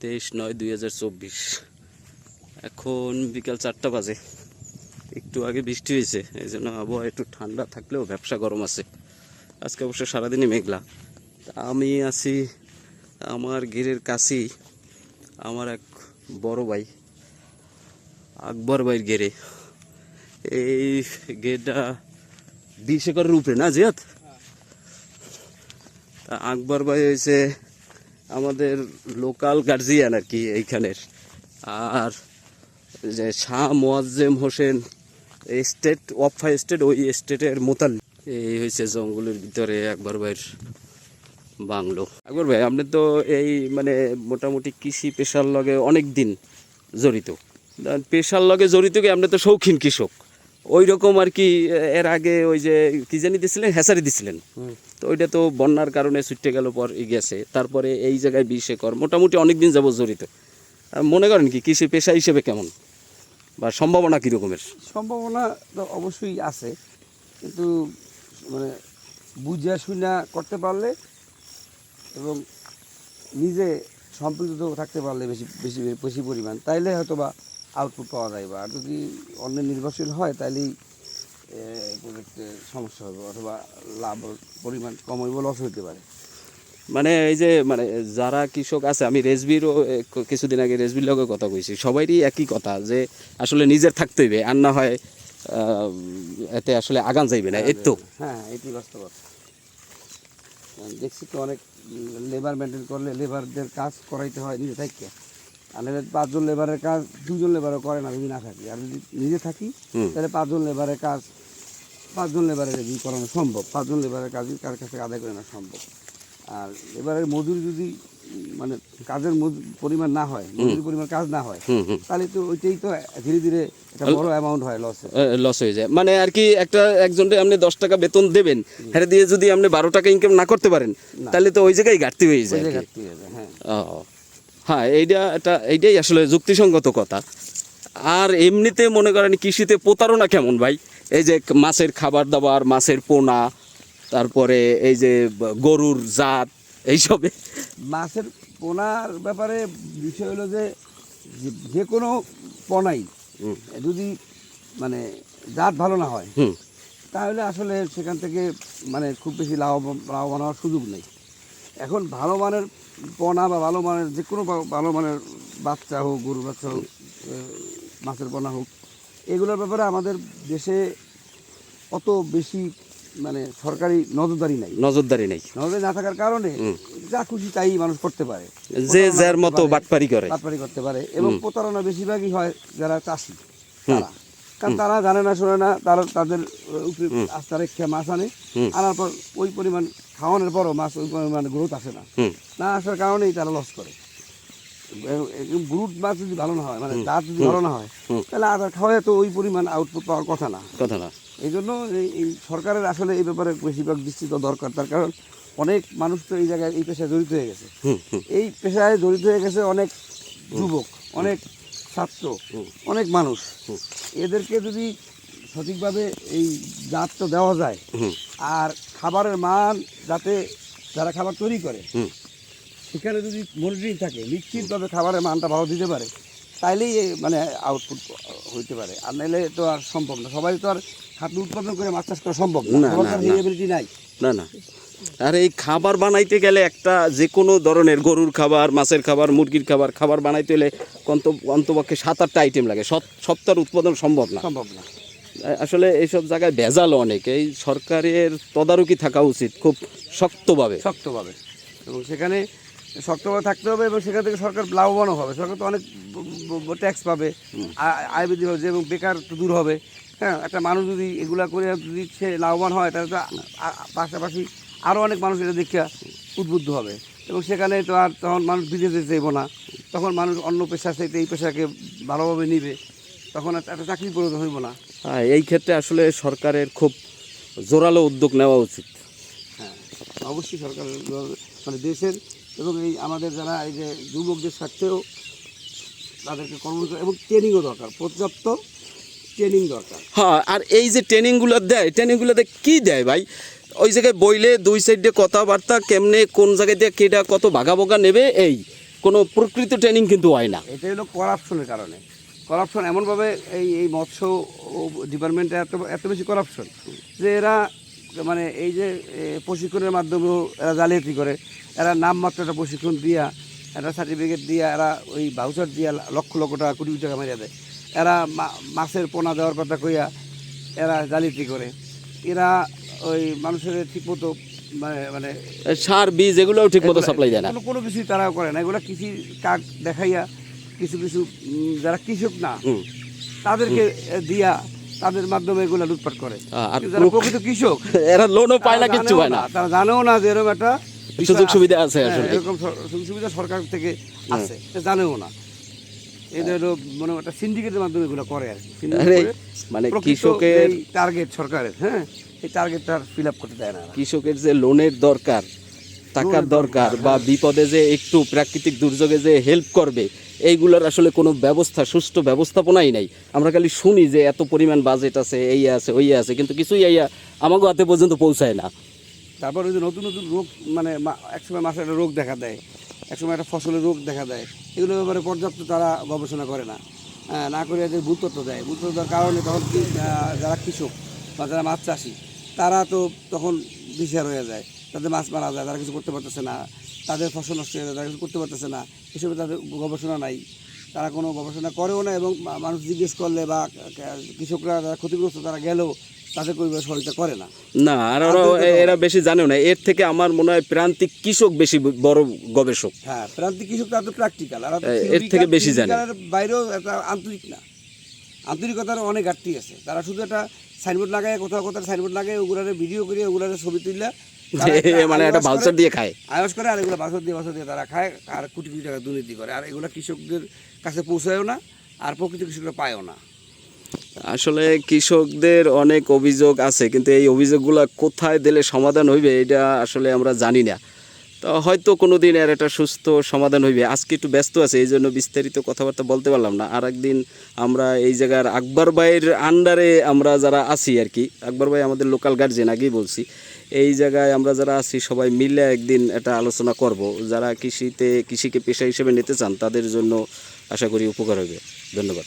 তেইশ নয় দুই এখন বিকাল চারটা বাজে। একটু আগে বৃষ্টি হয়েছে, এই জন্য আবহাওয়া একটু ঠান্ডা থাকলেও ব্যবসা গরম আছে। আজকে অবশ্য সারাদিনই মেঘলা। আমি আছি আমার গিরের কাছেই, আমার এক বড় ভাই, আকবর ভাইয়ের গেরে এই গেটটা বিশ একরের উপরে না জিয়াত তা আকবর ভাই হয়েছে আমাদের লোকাল গার্জিয়ান আর কি এইখানের। আর যে শাহ মোয়াজ্জেম হোসেন স্টেট ওয়াফা স্টেট ওই স্টেটের মোতাল এই হয়েছে জঙ্গলের ভিতরে একবার ভাইয়ের বাংলো। আকবর ভাই, আপনি তো এই মানে মোটামুটি কৃষি পেশার লগে অনেক দিন জড়িত পেশার লগে জড়িত কি, আপনি তো শৌখিন কৃষক। ওই রকম আর কি, এর আগে ওই যে, কি জানি দিছিলেন হেসারি দিছিলেন। তো ওইটা তো বন্যার কারণে ছুটে গেল পর গেছে। তারপরে এই জায়গায় বিশ একর। মোটামুটি অনেক দিন যাব জড়িত মনে করেন কি, কৃষি পেশা হিসেবে কেমন? বা সম্ভাবনা কী রকমের সম্ভাবনা তো অবশ্যই আছে। কিন্তু মানে বুঝা শুনা করতে পারলে এবং নিজে সম্পৃক্ত থাকতে পারলে বেশি বেশি বেশি পরিমাণ। তাইলে হয়তো বা আউটপুট পাওয়া যায় বা। আর যদি অন্য নির্ভরশীল হয়, তাইলেই প্রজেক্টে সমস্যা হবে অথবা লাভ পরিমাণ কম হইব লস হইতে পারে। মানে এই যে মানে যারা কৃষক আছে আমি রেসবিরও কিছুদিন আগে রেসবির লগে কথা কইছি। সবারই একই কথা যে আসলে নিজের থাকতে হইবে আর না হয় এতে আসলে আগান যাইবে না এই তো হ্যাঁ এটি বাস্তবতা দেখছি তো অনেক লেবার মেনটেন করলে লেবারদের কাজ করাইতে হয় নিজে থাকি আর পাঁচজন লেবারের কাজ দুজন লেবারও করে না যদি না থাকি। আর যদি নিজে থাকি। তাহলে পাঁচজন লেবারের কাজ পাঁচজন লেবারের যদি করানো সম্ভব। পাঁচজন লেবারের কাজ কার কাছ আদায় করে নেওয়া সম্ভব। আর লেবারের মজুরি যদি মানে কাজের পরিমাণ না হয় মজুরি পরিমাণ কাজ না হয় তাহলে তো ওইটাই তো ধীরে ধীরে একটা বড় অ্যামাউন্ট হয় লসে লস হয়ে যায়। মানে আর কি একটা একজনকে আপনি দশ টাকা বেতন দেবেন দিয়ে যদি আপনি বারো টাকা ইনকাম না করতে পারেন তাহলে তো ওই জায়গায় ঘাটতি হয়ে যায় হয়ে হ্যাঁ। এইটা এটা এইটাই আসলে যুক্তিসঙ্গত কথা। আর এমনিতে মনে করেন কৃষিতে প্রতারণা কেমন ভাই? এই যে মাছের খাবার দাবার মাছের পোনা তারপরে এই যে গরুর জাত এইসবে। মাছের পোনার ব্যাপারে বিষয় হলো যে যে- কোনো পনাই। যদি মানে জাত ভালো না হয় হুম। তাহলে আসলে সেখান থেকে মানে খুব বেশি লাভবান লাভবান হওয়ার সুযোগ নেই। এখন ভালো মানের পোনা বা ভালো মানের যে কোনো ভালো মানের বাচ্চা হোক গরু বাচ্চা হোক মাছের পোনা হোক। এগুলোর ব্যাপারে আমাদের দেশে অত বেশি মানে সরকারি নজরদারি নাই। নজরদারি নেই। নজরদারি না থাকার কারণে যা খুশি তাই মানুষ করতে পারে। যে যার মতো বাটপারি করে। বাটপারি করতে পারে এবং প্রতারণা বেশিরভাগই হয় যারা চাষি তারা। কারণ তারা জানে না শোনে না তারা তাদের আস্থা রেখে মাছ আনে। আনার পর ওই পরিমাণ খাওয়ানোর পরও মাছ ওই পরিমাণ গ্রোথ আসে না। না আসার কারণেই তারা লস করে। গ্রুট মাছ যদি ভালো না হয় মানে দাঁত যদি ভালো না হয় তাহলে আদার খাওয়ায় তো ওই পরিমাণ আউটপুট পাওয়ার কথা না। কথা না। এই জন্য এই সরকারের আসলে এই ব্যাপারে বেশিরভাগ দেওয়া দরকার তার কারণ অনেক মানুষ তো এই জায়গায় এই পেশায় জড়িত হয়ে গেছে। এই পেশায় জড়িত হয়ে গেছে অনেক যুবক অনেক ছাত্র অনেক মানুষ। এদেরকে যদি সঠিকভাবে এই জাতটা দেওয়া যায় আর খাবারের মান যাতে যারা খাবার তৈরি করে সেখানে যদি মনিটরিং থাকে নিশ্চিতভাবে খাবারের মানটা ভালো দিতে পারে তাইলেই মানে আউটপুট হইতে পারে। আর নাইলে তো আর সম্ভব না। সবাই তো আর খাদ্য উৎপাদন করে মাছ চাষ করা সম্ভব না, নাই। না না। আর এই খাবার বানাইতে গেলে একটা যে কোনো ধরনের গরুর খাবার মাছের খাবার মুরগির খাবার খাবার বানাইতে হলে অন্ত অন্তপক্ষে সাত আটটা আইটেম লাগে। সব সপ্তাহের উৎপাদন সম্ভব না। সম্ভব না। আসলে এইসব জায়গায় ভেজাল অনেক। এই সরকারের তদারকি থাকা উচিত খুব শক্তভাবে। শক্তভাবে। এবং সেখানে শক্তভাবে থাকতে হবে এবং সেখান থেকে সরকার লাভবানও হবে। সরকার তো অনেক ট্যাক্স পাবে। আয় বৃদ্ধি হবে এবং বেকার তো দূর হবে। হ্যাঁ একটা মানুষ যদি এগুলা করে যদি সে লাভবান হয় তাহলে তো পাশাপাশি আরও অনেক মানুষ এটা দেখে উদ্বুদ্ধ হবে। এবং সেখানে তো আর তখন মানুষ বিদেশে যাইব না। তখন মানুষ অন্য পেশা থেকে এই পেশাকে ভালোভাবে নিবে। তখন আর একটা চাকরি প্রয়োজন হইব না। হ্যাঁ এই ক্ষেত্রে আসলে সরকারের খুব জোরালো উদ্যোগ নেওয়া উচিত। হ্যাঁ অবশ্যই সরকার মানে দেশের এবং এই আমাদের যারা এই যে যুবকদের স্বার্থেও তাদেরকে কর্ম এবং ট্রেনিংও দরকার পর্যাপ্ত ট্রেনিং দরকার। হ্যাঁ আর এই যে ট্রেনিংগুলো দেয় ট্রেনিংগুলোতে কি দেয় ভাই? ওই জায়গায় বইলে দুই সাইডে কথাবার্তা কেমনে কোন জায়গায় দিয়ে কেটা কত ভাগা ভাগা নেবে এই কোনো প্রকৃত ট্রেনিং কিন্তু হয় না। এটা হলো করাপশনের কারণে। করাপশন এমনভাবে এই এই মৎস্য ডিপার্টমেন্টে এত এত বেশি করাপশন যে এরা মানে এই যে প্রশিক্ষণের মাধ্যমেও এরা জালিয়াতি করে। এরা নামমাত্র একটা প্রশিক্ষণ দিয়া একটা সার্টিফিকেট দিয়া এরা ওই ভাউচার দিয়া লক্ষ লক্ষ টাকা কোটি কোটি টাকা মারিয়া দেয়। এরা মাছের পোনা দেওয়ার কথা কইয়া এরা জালিয়াতি করে। এরা ওই মানুষের ঠিকমতো মানে মানে সার বীজ এগুলোও ঠিক মতো সাপ্লাই দেয় না। কোনো কিছুই তারা করে না। এগুলো কৃষি কার্ড দেখাইয়া কিছু কিছু যারা কৃষক না তাদেরকে দিয়া তাদের মাধ্যমে এগুলো লুটপাট করে। যারা প্রকৃত কৃষক এরা লোনও পায় না কিচ্ছু পায় না। তারা জানেও না যে এরকম একটা সুযোগ সুবিধা আছে হ্যাঁ, এরকম সুযোগ সুবিধা সরকার থেকে আছে জানেও না। মানে একটা সিন্ডিকেটের মাধ্যমে এগুলো করে আর মানে কৃষকের টার্গেট সরকারের হ্যাঁ? এই টার্গেটটা ফিল আপ করতে দেয় না কৃষকের যে লোনের দরকার টাকার দরকার দরকার, বা বিপদে যে একটু প্রাকৃতিক দুর্যোগে যে হেল্প করবে এইগুলোর আসলে কোনো ব্যবস্থা সুষ্ঠু ব্যবস্থাপনাই নাই। আমরা খালি শুনি যে এত পরিমাণ বাজেট আছে এই আছে ওই আছে কিন্তু কিছুই আইয়া আমাকে হাতে পর্যন্ত পৌঁছায় না। তারপর ওই যে নতুন নতুন রোগ মানে একসময় মাসে একটা রোগ দেখা দেয় একসময় একটা ফসলের রোগ দেখা দেয়। এগুলোর ব্যাপারে পর্যাপ্ত তারা গবেষণা করে না। হ্যাঁ, না করে এদের ভূতত্ব দেয়। ভূতত্ব দেওয়ার কারণে তখন যারা কৃষক বা যারা মাছ চাষি তারা তো তখন দিশেহার হয়ে যায়। তাদের মাছ মারা যায় তারা কিছু করতে পারতেছে না। তাদের ফসল নষ্ট হয়ে যায় তারা করতে পারতেছে না। এসবে তাদের গবেষণা নাই। তারা কোনো গবেষণা করেও না এবং মানুষ জিজ্ঞেস করলে বা কৃষকরা যারা ক্ষতিগ্রস্ত তারা গেলেও তাদের কোনো সহযোগিতা করে না। না আর ওরা এরা বেশি জানেও না। এর থেকে আমার মনে হয় প্রান্তিক কৃষক বেশি বড় গবেষক। হ্যাঁ প্রান্তিক কৃষক তারা তো প্র্যাকটিক্যাল আর এর থেকে বেশি জানে। বাইরেও একটা আন্তরিক না। আন্তরিকতার অনেক ঘাটতি আছে। তারা শুধু একটা সাইনবোর্ড লাগায় কোথাও কোথাও সাইনবোর্ড লাগায় ওগুলারে ভিডিও করে ওগুলারে ছবি তুললে মানে একটা দিয়ে খায়। আয়স করে আর এগুলো দিয়ে দিয়ে তারা খায় আর কোটি কোটি টাকা দুর্নীতি করে। আর এগুলো কৃষকদের কাছে পৌঁছায়ও না আর প্রকৃত কৃষকরা পায়ও না। আসলে কৃষকদের অনেক অভিযোগ আছে কিন্তু এই অভিযোগগুলো কোথায় দিলে সমাধান হইবে এটা আসলে আমরা জানি না। তো হয়তো কোনো দিন এর একটা সুস্থ সমাধান হইবে। আজকে একটু ব্যস্ত আছে, এই জন্য বিস্তারিত কথাবার্তা বলতে পারলাম না। আর একদিন আমরা এই জায়গার আকবর ভাইয়ের আন্ডারে আমরা যারা আছি আর কি, আকবর ভাই আমাদের লোকাল গার্জেন আগেই বলছি, এই জায়গায় আমরা যারা আছি সবাই মিলে একদিন একটা আলোচনা করব। যারা কৃষিতে, কৃষিকে পেশা হিসেবে নিতে চান, তাদের জন্য আশা করি উপকার হবে ধন্যবাদ।